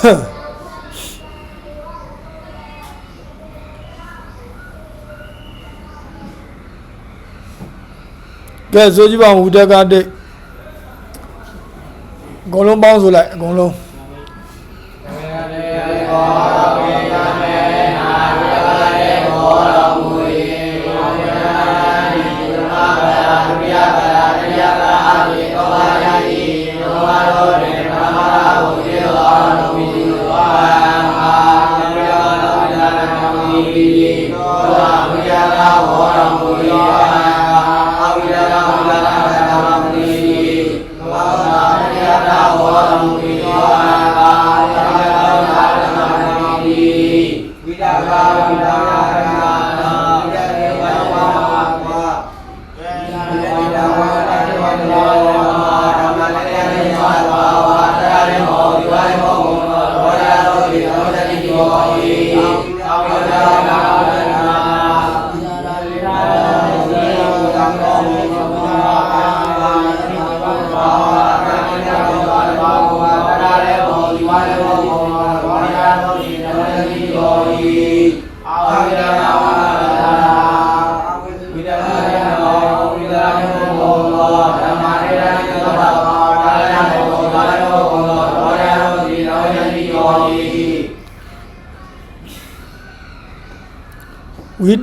ကဲဆိုကြည့်ပါဦးဝိတက်ကတိတ်အကုန်လုံးပေါင်းဆိုလိုက်အကုန်လုံး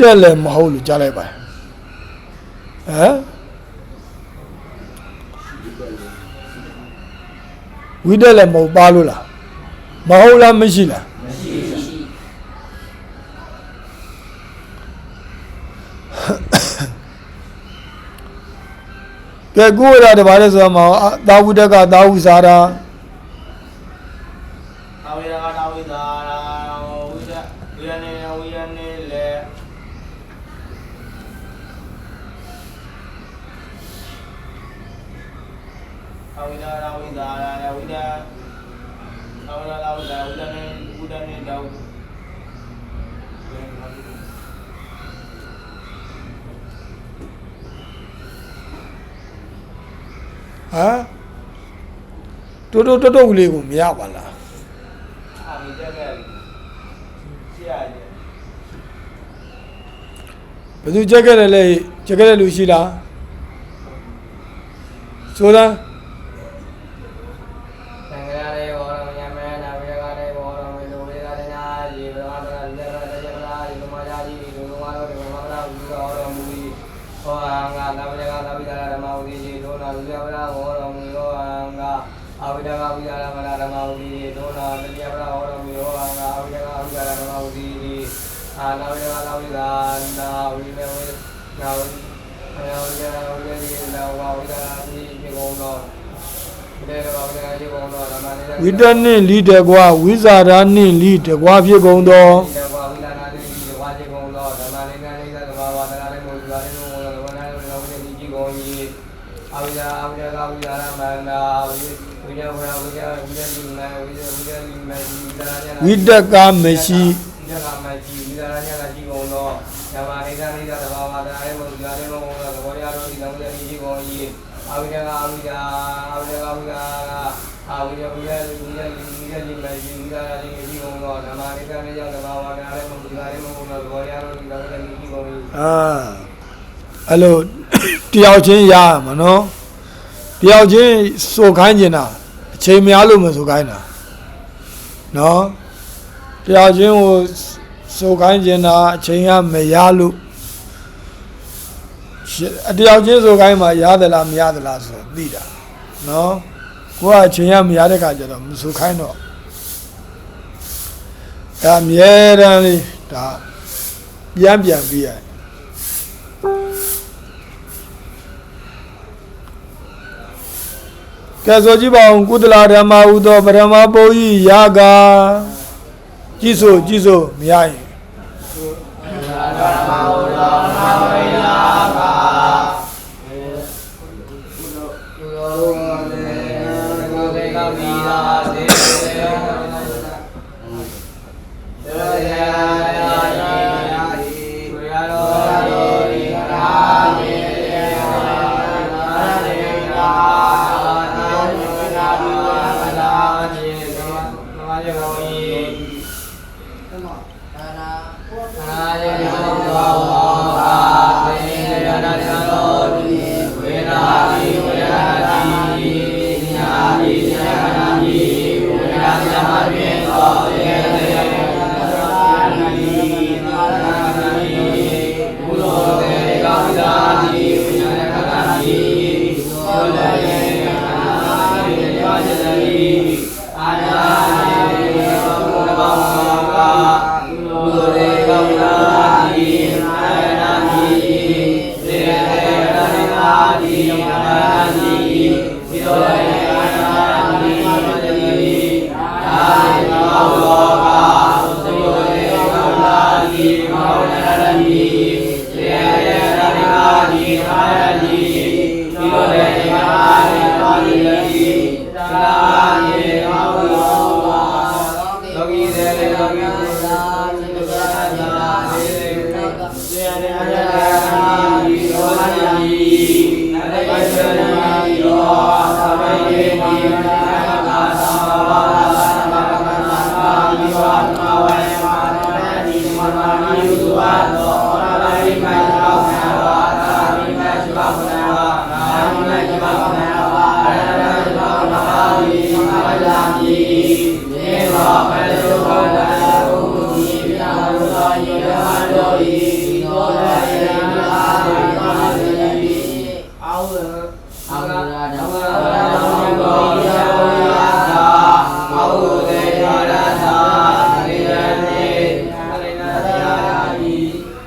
တက်လည်းမဟုတ်လို့ကြားလိုက်ပါဟမ်ဝိတက်လည်းမဟုတ်ပါလို့လားမဟုတ်လားမရှိလားကဲကိုယ်ရတာဗါလဲဆိုတော့မအောင်သာဝိတက်ကသာဝိစာရာ အဝိရကနာဝိသာရာဝိရဝိရနေဝိရနေလေအဝိရကဝိသာရာဝိရအဝိရကဝိသာဝိရနေဝိရနေတော့ ဟမ်တိုးတိုးတိုးတိုးလေးကိုမရပါလားအာမီတက်ခဲ့ရှေ့ရတယ်ဘယ်သူကြက်ခဲ့တယ်လဲကြက်ခဲ့တဲ့လူရှိလားဆိုတာသံဃာရေဘောရမယမေနာဝိရကရေဘောရမေလူဝိရကနာယေဘရမတရာလေရတကြမလားဒီမယာကြီးဒီလူမာရောဒီမမနာဝိရောရမူဒီဟောအင်္ဂသဗ္ဗေကသဗ္ဗိဒရဓမ္မဝိဒီဒောနာဝိရဝရဟောရမူရောအင်္ဂအဝိဒကဝိရမနာဓမ္မဝိဒီဒောနာတတိယဝရဟောရမူရောအင်္ဂအဝိဒကဝိရဓမ္မဝိဒီအာနာဝိဒကသဗ္ဗိဒနာဝိမေဝိနာဝိနာဝိဒဝိဒီနာဝဝိဒတိပြေကုန်တော့ဒီတော့ဝိဒကပြေကုန်တော့ဓမ္မလေး ဝိတ္တနှင့်လိတကွာဝိဇာရာနှင့်လိတကွာဖြစ်ကုန်သောဒီကွာဝိလာနာတိဒီဝါကျေကုံတော့ဓမ္မလေးနာလေးသတ္တဝါဝါဒနာလေးမို့ဒီပါလေးမို့ဝါနာလေးဝါဝိတိကြီးကုံကြီးအဝိဇာ အဝိဇာကဝိဇာရမန္တာဝိဝိယဝရဝိယဝိယဒီမဝိယဝိယဒီမဒီဒါရဝိတကမရှိဒီကမရှိဒီဒါရကကြီးကုံတော့ဓမ္မလေးနာလေးသတ္တဝါဝါဒနာလေးမို့ဒီပါလေးမို့သဘောရတော့ဒီလောကကြီးကြီးကုံကြီးအဝိဇာကအဝိဇာအဝိဇာကဝိဇာအဝိဇာဝိယဝိယဝိယဒီမရှိဒီဒါရကြီးကြီးကုံတော့ဓမ္မလေးနာလေးသတ္တဝါဝါဒနာလေးမို့ဒီပါလေးမို့သဘောရတော့ဒီလောကကြီးကြီးကုံကြီးအာအဲ့လိုတယောက်ချင်းရရမှာနော်တယောက်ချင်းစိုးခိုင်းနေတာအချိန်များလို့မစိုးခိုင်းတာနော်တယောက်ချင်းကိုစိုးခိုင်းနေတာအချိန်ကမရလို့ရှစ်အတယောက်ချင်းစိုးခိုင်းမှာရသလားမရသလားဆိုတော့သိတာနော် ကိုကအချိန်ကမရတဲ့ခါကျတော့မစိုးခိုင်းတော့ဒါအမြဲတမ်းလေးဒါပြန်ပြန်ပြီးရတယ်ကဲဆိုကြည့်ပါဦးကုသလဓမ္မဟုသောပရမပုရိယာကကြည့်ဆိုကြည့်ဆိုမရရင်ယေ လော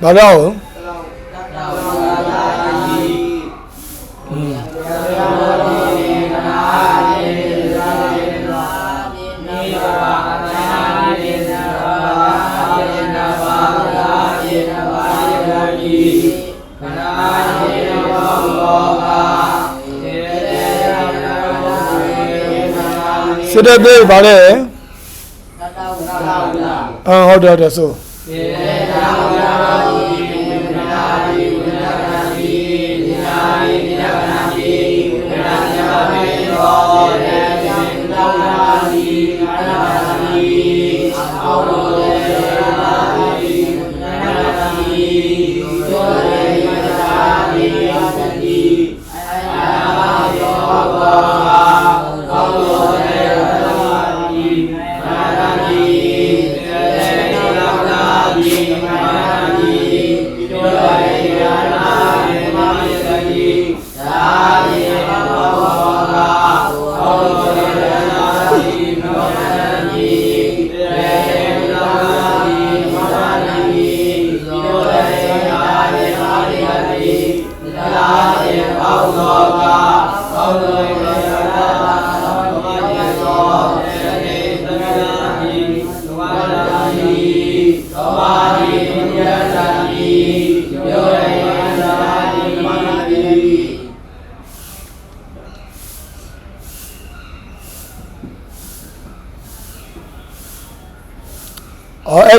ဘာလို့อืมစစ်တဲ့သေးဘာလဲအော်ဟုတ်တယ်ဟုတ်တယ်ဆို အော်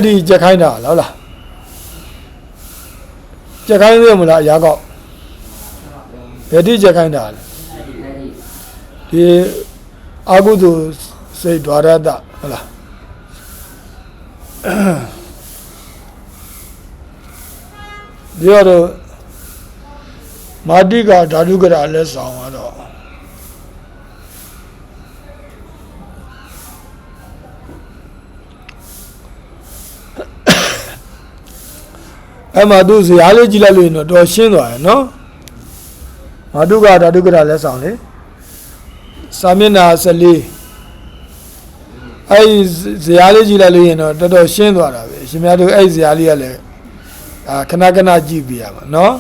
အဲ့ဒီကြက်ခိုင်းတာလားဟုတ်လားကြက်ခိုင်းသေးမလားအရာကောက်ဘယ်တိကြက်ခိုင်းတာလဲဒီအာဟုသူစိတ်ဒွါရတဟုတ်လားဒီတော့မာတိကဓာတုကရာလက်ဆောင်တော့ အဲ့မှာသူဇရာလေးကြည့်လိုက်လို့ရင်တော့တော်ရှင်းသွားတယ်နော်မာတုကဓာတုကရာလက်ဆောင်လေစာမျက်နှာ14အဲ့ဒီဇရာလေးကြည့်လိုက်လို့ရင်တော့တော်တော်ရှင်းသွားတာပဲရှင်များတို့အဲ့ဒီဇရာလေးကလည်းအာခဏခဏကြည့်ပြရမှာနော်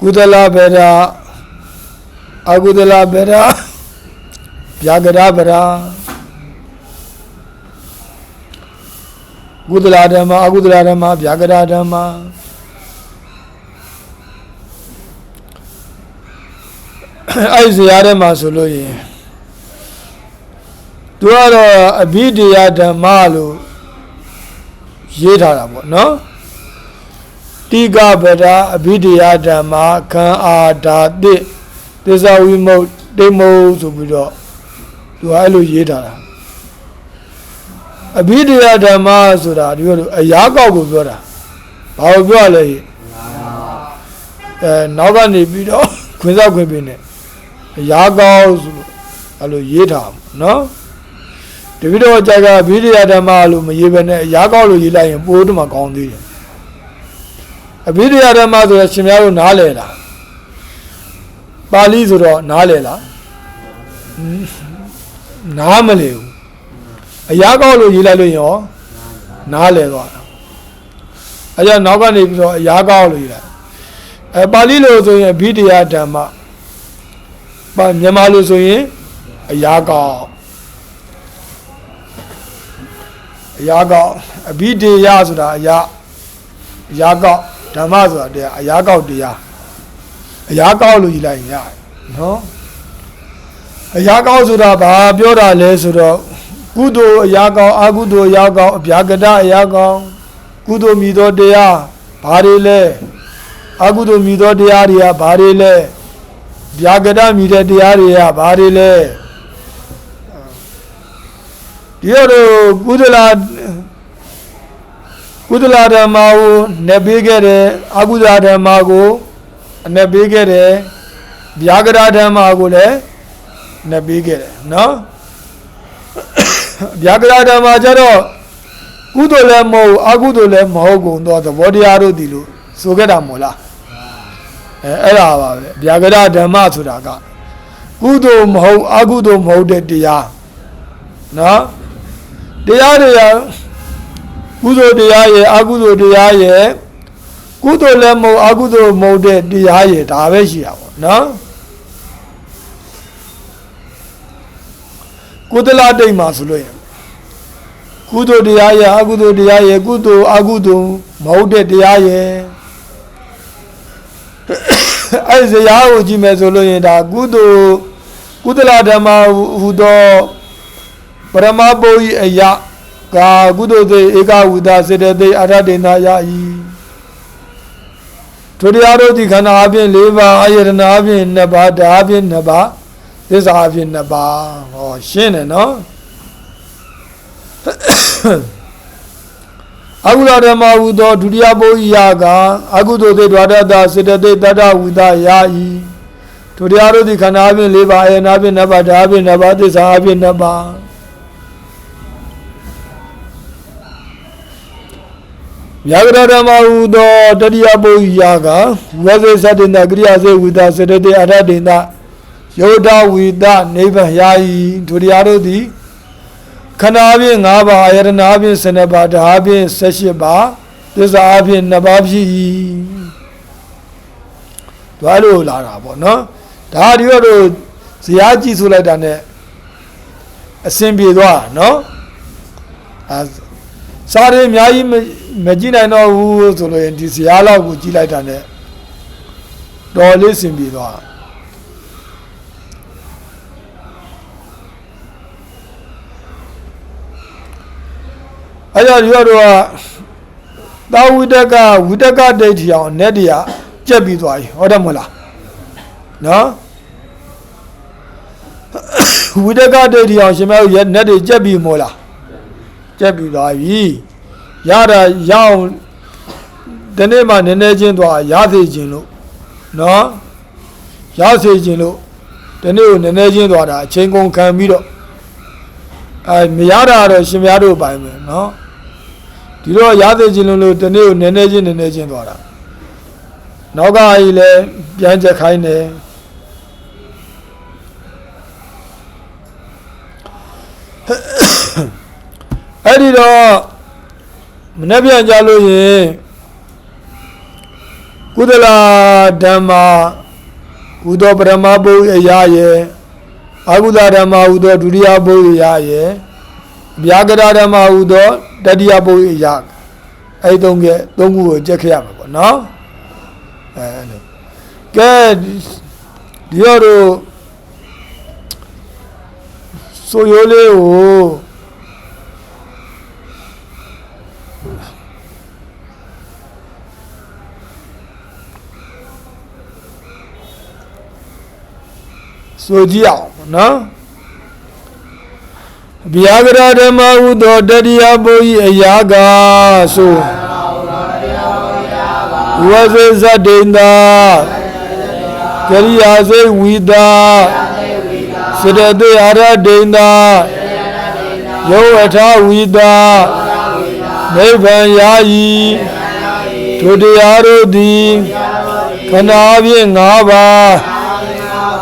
ကုသလဘေရာအကုသလဘေရာဗျာကရဗရာ ကုသလဓမ္မအကုသလဓမ္မဗျာကရဓမ္မအဲ့ဒီဇရာထဲမှာဆိုလို့ရင်သူကတော့အဘိဓိယဓမ္မလို့ရေးထားတာပေါ့နော်တိကဗဒအဘိဓိယဓမ္မခံအာဓာတိသစ္စာဝိမုတ်တိမုတ်ဆိုပြီးတော့သူကအဲ့လိုရေးထားတာ အဘိဓိယဓမ္မဆိုတာဒီလိုအရာကောက်ကိုပြောတာဘာကိုပြောရလဲဟိအဲနောက်ကနေပြီးတော့ခွင်းစားခွင်းပြင်းနေအရာကောက်ဆိုလို့အဲ့လိုရေးထားမှာနော်တပိတော့ကြာကဗိဓိယဓမ္မလို့မရေးဘဲနဲ့အရာကောက်လို့ရေးလိုက်ရင်ပိုးတမကောင်းသေးတယ်အဘိဓိယဓမ္မဆိုတော့ရှင်များတို့နားလည်လားပါဠိဆိုတော့နားလည်လားဟမ်နားမလည်ဘူး အရာကောက်လို့ရေးလိုက်လို့ရင်ရောနားလည်သွားတာအဲကြောင့်နောက်ကနေပြီးတော့အရာကောက်လို့ရေးလိုက်အဲပါဠိလို့ဆိုရင်အဘိဓိယဓမ္မပါမြန်မာလို့ဆိုရင်အရာကောက်အရာကောက်အဘိဓိယဆိုတာအရာအရာကောက်ဓမ္မဆိုတာတရားအရာကောက်တရားအရာကောက်လို့ယူလိုက်ရင်ရတယ်နော်အရာကောင်းဆိုတာဘာပြောတာလဲဆိုတော့ ကုသိုလ်အရာကောင်းအကုသိုလ်အရာကောင်းအဗျာကတအရာကောင်းကုသိုလ်မြည်သောတရားဘာတွေလဲအကုသိုလ်မြည်သောတရားတွေကဘာတွေလဲဗျာကတမြည်တဲ့တရားတွေကဘာတွေလဲဒီတော့ကုသလကုသလဓမ္မကိုနေပေးခဲ့တယ်အကုသလဓမ္မကိုအနေပေးခဲ့တယ်ဗျာကတဓမ္မကိုလည်းနေပေးခဲ့တယ်နော် ဗျာကတဓမ္မကျတော့ကုသိုလ်လည်းမဟုတ်အကုသိုလ်လည်းမဟုတ်ကုန်တော့သဘောတရားတို့ဒီလိုဆိုခဲ့တာမို့လားအဲအဲ့ဒါပါပဲဗျာကတဓမ္မဆိုတာကကုသိုလ်မဟုတ်အကုသိုလ်မဟုတ်တဲ့တရားနော်တရားတွေကကုသိုလ်တရားရဲ့အကုသိုလ်တရားရဲ့ကုသိုလ်လည်းမဟုတ်အကုသိုလ်မဟုတ်တဲ့တရားရဲ့ဒါပဲရှိတာပေါ့နော် ကုသလတိတ်မှာဆိုလို့ရင်ကုသိုလ်တရားရဲ့အကုသိုလ်တရားရဲ့ကုသိုလ်အကုသိုလ်မဟုတ်တဲ့တရားရဲ့အဲ့ဒီဇရာကိုကြည့်မယ်ဆိုလို့ရင်ဒါကုသိုလ်ကုသလဓမ္မဟူသောပရမဘုရားအယကာကုသိုလ်သိဧကဝုဒစေတသိအရဟတေနာယဤထိုတရားတို့ဒီခန္ဓာအပြင်၄ပါးအာယတနာအပြင်၂ပါးဓာအပြင်၂ပါး သစ္စာအပြင်၂ပါးဟောရှင်းတယ်နော်အကုလဓမ္မဟူသောဒုတိယဘုရားကအကုသိုလ်သိဒွါဒတစေတသိတတ္တဝုဒယာဤထိုတရားတို့ဒီခန္ဓာအပြင်၄ပါးအာယတနာအပြင်၂ပါးဓာအပြင်၂ပါးသစ္စာအပြင်၂ပါးမြတ်ကရဓမ္မဟူသောတတိယပုရိယကဝေဇေသတ္တေနကရိယာစေဝိတာစေတတေအရတေန ယောဒဝိတနိဗ္ဗာန်ယာယီဒုတိယတို့သည်ခန္ဓာအပြင်၅ပါးအာယတနာအပြင်12ပါးဓာအပြင်18ပါးသစ္စာအပြင်2ပါးဖြစ်၏တွားလို့လာတာပေါ့နော်ဒါဒီတော့ဇရာကြည့်ဆိုလိုက်တာ ਨੇ အစဉ်ပြေသွားတာနော်အဲစားရအများကြီးမမကြည့်နိုင်တော့ဘူးဆိုလို့ရင်ဒီဇရာလောက်ကိုကြည့်လိုက်တာ ਨੇ တော်လေးစင်ပြေသွား တာအဲ့တော့ဒီတော့ကသာဝိတကဝိတကဒိဋ္ဌိအောင်နဲ့တရားပြက်ပြီးသွားပြီဟုတ်တယ်မဟုတ်လားနော်ဝိတကဒိဋ္ဌိအောင်ရှင်မတို့ရဲ့နဲ့တွေကြက်ပြီးမို့လားကြက်ပြီးသွားပြီရတာရအောင်ဒီနေ့မှနည်းနည်းချင်းသွားရသေးခြင်းလို့နော်ရစေခြင်းလို့ဒီနေ့ကိုနည်းနည်းချင်းသွားတာအချိန်ကုန်ခံပြီးတော့အဲမရတာတော့ရှင်များတို့ပိုင်မယ်နော် ဒီတော့ရသေးခြင်းလို့လို့ဒီနေ့ကိုနည်းနည်းချင်းနည်းနည်းချင်းသွားတာနောက်ကကြီးလည်းပြန်ချက်ခိုင်းတယ်အဲ့ဒီတော့မနေ့ပြန်ကြလို့ရင်ကုသလာဓမ္မဟူသောပရမဘုရားအရာရဲ့အာဟုဇဓမ္မဟူသောဒုတိယဘုရားအရာရဲ့ဗျာကရဓမ္မဟူသော တတိယဘုရားအရာအဲ့ဒီသုံးကသုံးခုကိုကြက်ခဲ့ရမှာပေါ့နော်အဲလိုကဲဒီရောတို့ဆိုရိုးလေးကိုဆိုကြည့်အောင်နော် ဗျာကရဓမ္မဟုသောတတိယဘုရားအရာကဆိုဝဇေဇဒိန္တာကရိယာစေဝိတာစရတေအရဒိန္တာယောဝထဝိတာနိဗ္ဗာန်ယာယီထိုတရားတို့သည်ခဏဖြင့်၅ပါး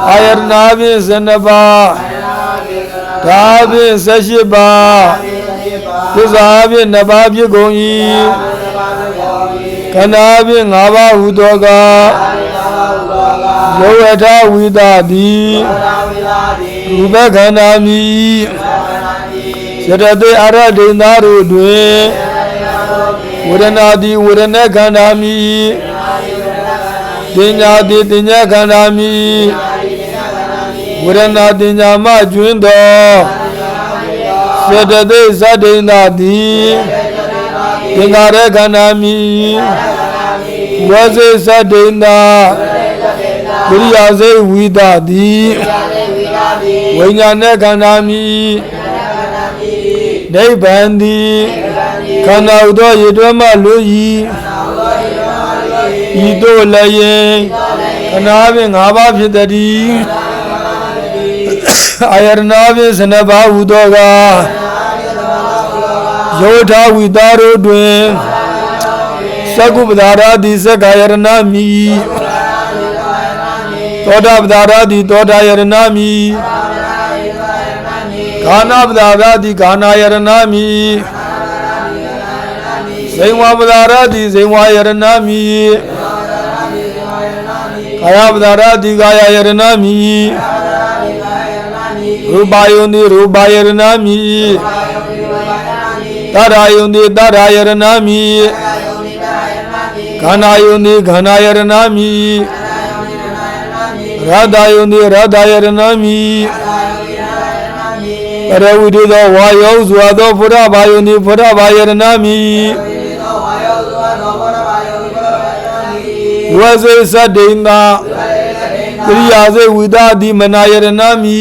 အာယတနာဖြင့်12ပါး ဒါဖြင့်18ပါးသစ္စာဖြင့်2ပါးဖြစ်ကုန်၏ခန္ဓာဖြင့်5ပါးဟုသောကယောဝထဝိတာတိရူပခန္ဓာမိယတတေအရဒိန္တာတို့တွင်ဝေဒနာတိဝေဒနာခန္ဓာမိတင်ညာတိတင်ညာခန္ဓာမိ ဝရဏတင်ညာမကျွင်းသောစေတသိက်ဇတ္တိန်သာသည်သင်္ခါရခန္ဓာမိဝစေဇတ္တိန်သာဝိရိယစေဝိဒသည်ဝိညာဏခန္ဓာမိနိဗ္ဗာန်သည်ခန္ဓာဥသောရေတွဲမှလွတ်၏ဤသို့လည်းရင်ခန္ဓာဖြင့်၅ပါးဖြစ်တည်း အာယရဏဖြင့်စနဘာဟုသောကယောဓဝိတာတို့တွင်သက္ကုပ္ပဒါရတိသက္ကာယရဏမိသောတာပ္ပဒါရတိသောတာယရဏမိဂာနာပ္ပဒါရတိဂာနာယရဏမိဇိဝပ္ပဒါရတိဇိဝယရဏမိကာယပ္ပဒါရတိကာယယရဏမိ ရူပယုန်တိရူပယရဏမိတရယုန်တိတရယရဏမိခန္ဓာယုန်တိခန္ဓာယရဏမိရတယုန်တိရတယရဏမိပရဝိတေသောဝါယောဇွာသောဖုရဘာယုန်တိဖုရဘာယရဏမိဝဇေသတ္တိန်သာကရိယာစေဝိသတိမနာယရဏမိ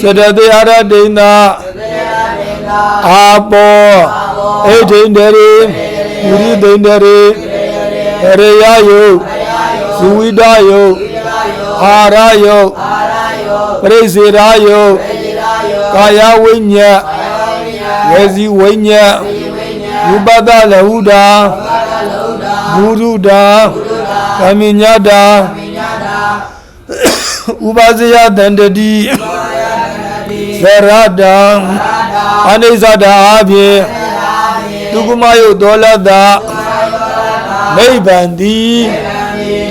စတတေအရတိန်သာအာပောအေဒိန်တရေဝိရိဒိန်တရေရေယယုဇဝိဒယုအာရယုပရိစေရာယုကာယဝိညာဝေစီဝိညာဝိပဒလဟုတာဘုရုတာကမိညတာဥပဇယတန္တတိ ဇရတာအနိစ္စတာအဖြစ်ဒုက္ခမယုဒေါလတာနိဗ္ဗာန်တိ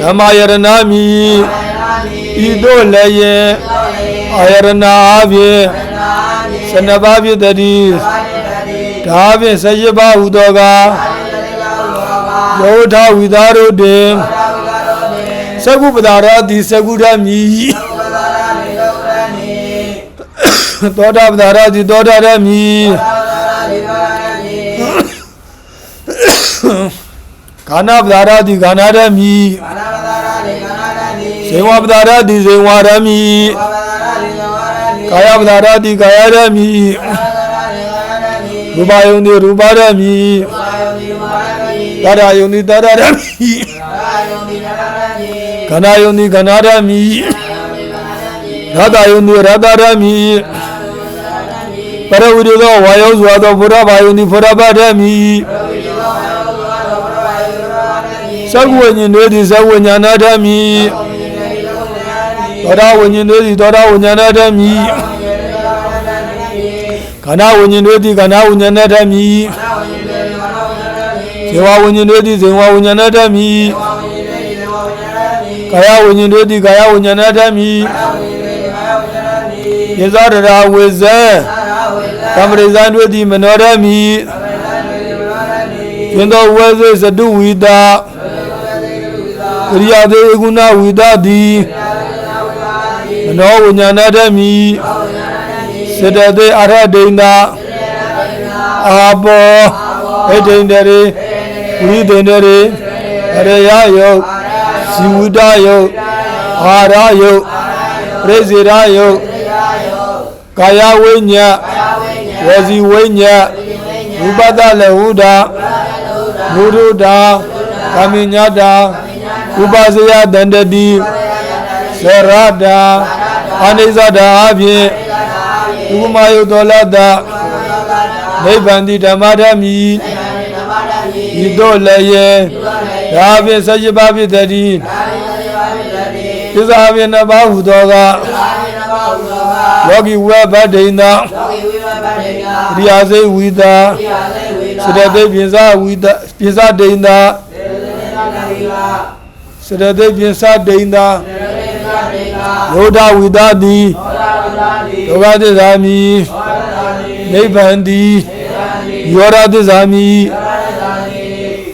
ဓမ္မယရဏမိဤတို့လည်းရဲ့အာယရဏအဖြစ်စနဘာဖြစ်တည်းဒါဖြင့်ဆယဘဟုသောကယောဓဝိသားတို့တွင်သကုပ္ပဒါရတိသကုရမီ သောတာပ္ပဒါရတိသောတာရမီခန္ဓာပ္ပဒါရတိခန္ဓာရမီဇေဝပ္ပဒါရတိဇေဝရမီကာယပ္ပဒါရတိကာယရမီရူပယုန်တိရူပရမီတရယုန်တိတရရမီခန္ဓာယုန်တိခန္ဓာရမီရတယုန်တိရတရမီ ပရဝိဒေသောဝါယောဇွာသောဘုရားဘာယုန်တိဘုရားဘာရမီသက္ကဝိညာဉ်တို့သည်သက္ကဝိညာဏဓမ္မီသောတာဝိညာဉ်တို့သည်သောတာဝိညာဏဓမ္မီခန္ဓာဝိညာဉ်တို့သည်ခန္ဓာဝိညာဏဓမ္မီဇေဝဝိညာဉ်တို့သည်ဇေဝဝိညာဏဓမ္မီကာယဝိညာဉ်တို့သည်ကာယဝိညာဏဓမ္မီယေဇရရာဝေဇံ ကမ္မရိဇံတို့သည်မနောဓမ္မီကျင်သောဝေဇေစတုဝိတာကရိယာသေးကုဏဝိတာတိမနောဝိညာဏဓမ္မီစေတသိက်အရဟဒိန္တာအာဘောဣဒိန္တရေဝိဒိန္တရေရယယုတ်ဇီဝိတယုတ်အာရယုတ်ပရိစေရယုတ်ကာယဝိညာ ဝစီဝိညာဝိပဒလဟုတာဘုရုတာကာမိညတာဥပဇယတန္တတိသရတာအနိစ္စတာအဖြစ်ဥပမာယုတောလတနိဗ္ဗာန်တိဓမ္မဓမ္မီဤတို့လည်းရဲ့ဒါဖြင့်ဆက်ရှိပါဖြစ်တည်းသစ္စာဖြင့်နှစ်ပါးဟူသောကယောဂီဝေဘဒိန္တာ ရိယာစေဝိတာစရတေပြင်စာဝိတာပြင်စာဒိန္တာစရတေပြင်စာဒိန္တာယောဓဝိတာတိဒုက္ခသစ္စာမိနိဗ္ဗာန်တိယောရသစ္စာမိ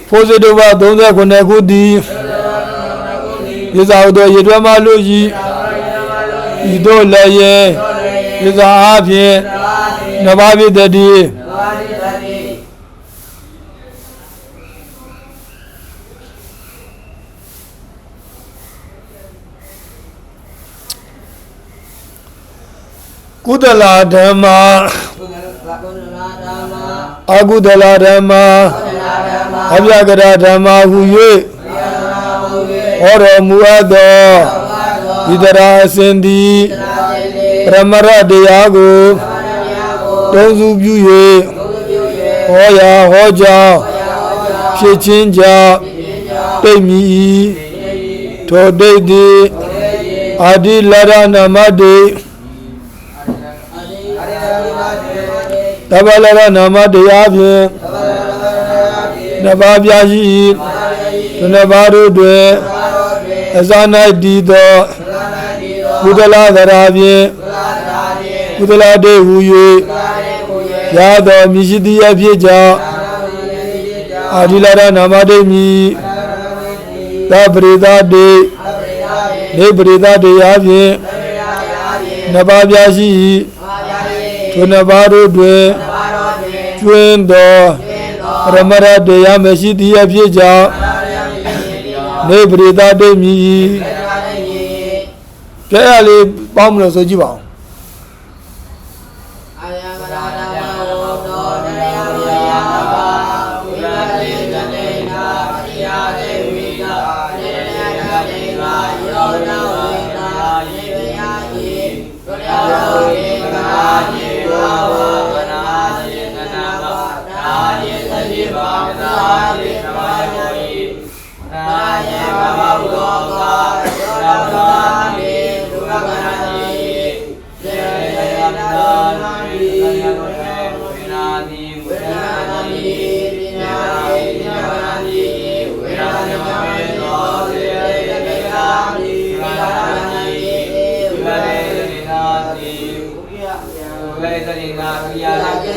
ဖိုးစတုဘ39ခုတည်ပြဇာဟုသောရေတွဲမှလို့ဤဤတို့လည်းယေပြဇာအဖြင့် နဘာပိတတိကုသလာဓမ္မာအကုသလာဓမ္မာအဗျာကရဓမ္မာဟု၍ဟောတော်မူအပ်သောဣတရာအစဉ်သည်ပရမရတရားကို တုံးစုပြု၍ဟောရာဟောကြောင်းဖြစ်ခြင်းကြောင့်တိတ်မြည်ထိုတိတ်သည်အာဒီလရဏမတေတဗ္ဗလရဏမတရားဖြင့်နှစ်ပါးပြရှိ၏သူနှစ်ပါးတို့တွင်အစ၌တည်သောကုသလသရာဖြင့်ကုသလတေဟူ၍ ရသောမြရှိတိအဖြစ်ကြောင့်အာဒီလရဏမတေမြည်သပရိသတေနေပရိသတရားဖြင့်နှစ်ပါးပြရှိ၏ထိုနှစ်ပါးတို့တွင်ကျွင်းသောပရမရတရားမရှိသည့်အဖြစ်ကြောင့်နေပရိသတိမြည်ကဲရလေးပေါင်းမလို့ဆိုကြည့်ပါဦး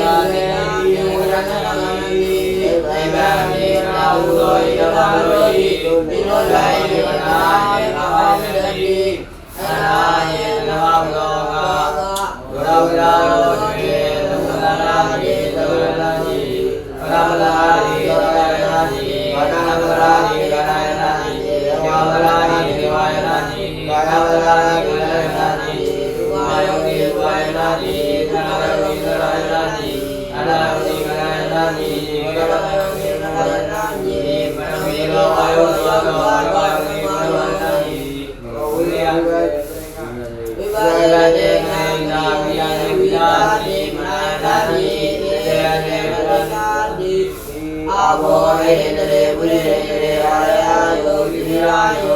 တာနေဒီဝရဏနာမိသိဗံမေနာဟုသောယထာရောဟိမိနောလိုက်ယနာယေအာမေတိသနာယေနမောလောကဝရဝရာ Yeah.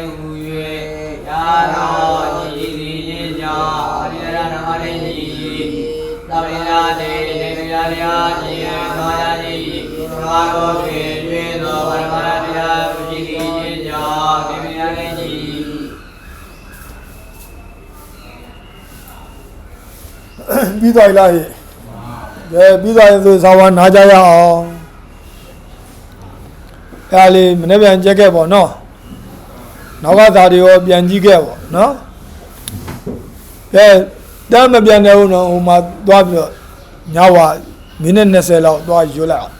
ကုသလာနေဟူ၍ယာတော်ဤသည်ရေးကြောင့်အရိယရနမတေကြီးသဗ္ဗရာတေနေမြာလျာကြီးသောယာကြီးအာရောဆွေ၍သောဗရမရတရားပတိကြီးရေးကြောင့်နေမြာလေးကြီးပြီးသွားပြီလားဟဲ့ကဲပြီးသွားရင်ဆိုဇာဝနားကြရအောင်အဲဒါလေးမနေ့ပြန်ကြက်ခဲ့ပေါ့နော် နောက်ကသားတွေရောပြန်ကြည့်ခဲ့ပေါ့နော်ကဲတမ်းမပြန်တဲ့ဦးနော်ဟိုမှာသွားပြီးတော့ညဝမိနစ်20လောက်သွားရွတ်လိုက်အောင်